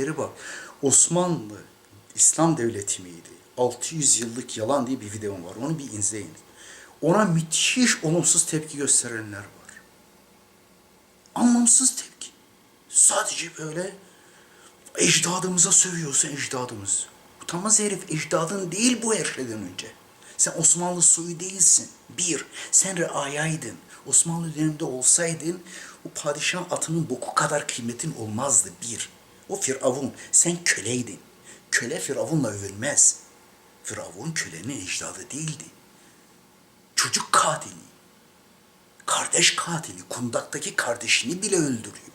Beri bak. Osmanlı İslam devleti miydi? 600 yıllık yalan diye bir videom var. Onu bir izleyin. Ona müthiş olumsuz tepki gösterenler var. Anlamsız tepki. Sadece böyle ecdadımıza sövüyorsun ecdadımız. Utanmaz herif ecdadın değil bu her şeyden önce. Sen Osmanlı soyu değilsin. Bir, sen reayaydın. Osmanlı döneminde olsaydın o padişah atının boku kadar kıymetin olmazdı. Bir, o Firavun. Sen köleydin. Köle Firavunla övülmez. Firavun kölenin ecdadı değildi. Çocuk katili. Kardeş katili. Kundaktaki kardeşini bile öldürüyor.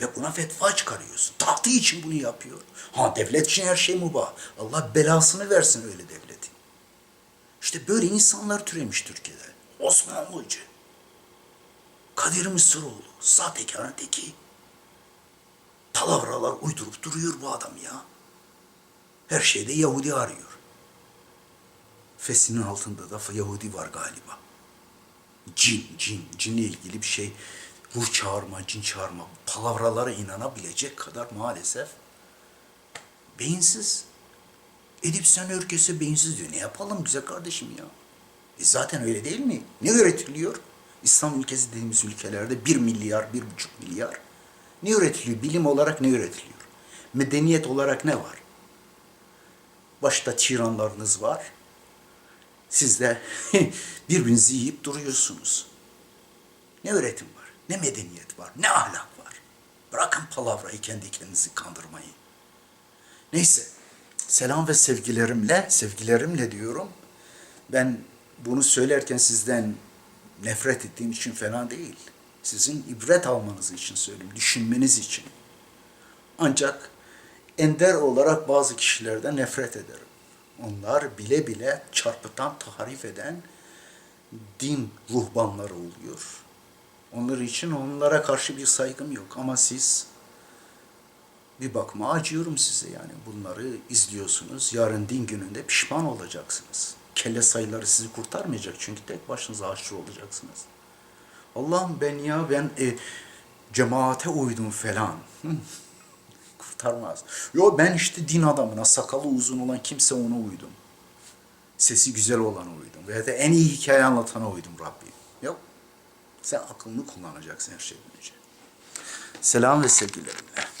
Ve buna fetva çıkarıyorsun. Tahtı için bunu yapıyor. Ha devlet için her şey mübah. Allah belasını versin öyle devletin. İşte böyle insanlar türemiş Türkiye'de. Osmanlıcı. Kadir Mısıroğlu. Sahtekarın teki. Palavralar uydurup duruyor bu adam ya. Her şeyde Yahudi arıyor. Fesinin altında da Yahudi var galiba. Cin, cin, cinle ilgili bir şey. Ruh çağırma, cin çağırma. Palavralara inanabilecek kadar maalesef beyinsiz. Edip sen herkese beyinsiz diyor. Ne yapalım güzel kardeşim ya? E zaten öyle değil mi? Ne üretiliyor? İslam ülkesi dediğimiz ülkelerde bir milyar, bir buçuk milyar. Ne üretiliyor? Bilim olarak ne üretiliyor? Medeniyet olarak ne var? Başta tiranlarınız var. Siz de birbirinizi yiyip duruyorsunuz. Ne öğretim var, ne medeniyet var, ne ahlak var. Bırakın palavrayı kendi kendinizi kandırmayı. Neyse, selam ve sevgilerimle, sevgilerimle diyorum. Ben bunu söylerken sizden nefret ettiğim için fena değil. Sizin ibret almanız için söylüyorum, düşünmeniz için. Ancak ender olarak bazı kişilerden nefret ederim. Onlar bile bile çarpıtan, tahrif eden din ruhbanları oluyor. Onlar için onlara karşı bir saygım yok. Ama siz bir bakma acıyorum size yani. Bunları izliyorsunuz. Yarın din gününde pişman olacaksınız. Kelle sayıları sizi kurtarmayacak. Çünkü tek başınıza aşçı olacaksınız. Allah'ım ben ya ben e, cemaate uydum falan. Kurtarmaz. Yo ben işte din adamına sakalı uzun olan kimse ona uydum. Sesi güzel olana uydum. Veya da en iyi hikaye anlatana uydum Rabbim. Yok. Sen aklını kullanacaksın her şeyden önce. Selam ve sevgilerimle.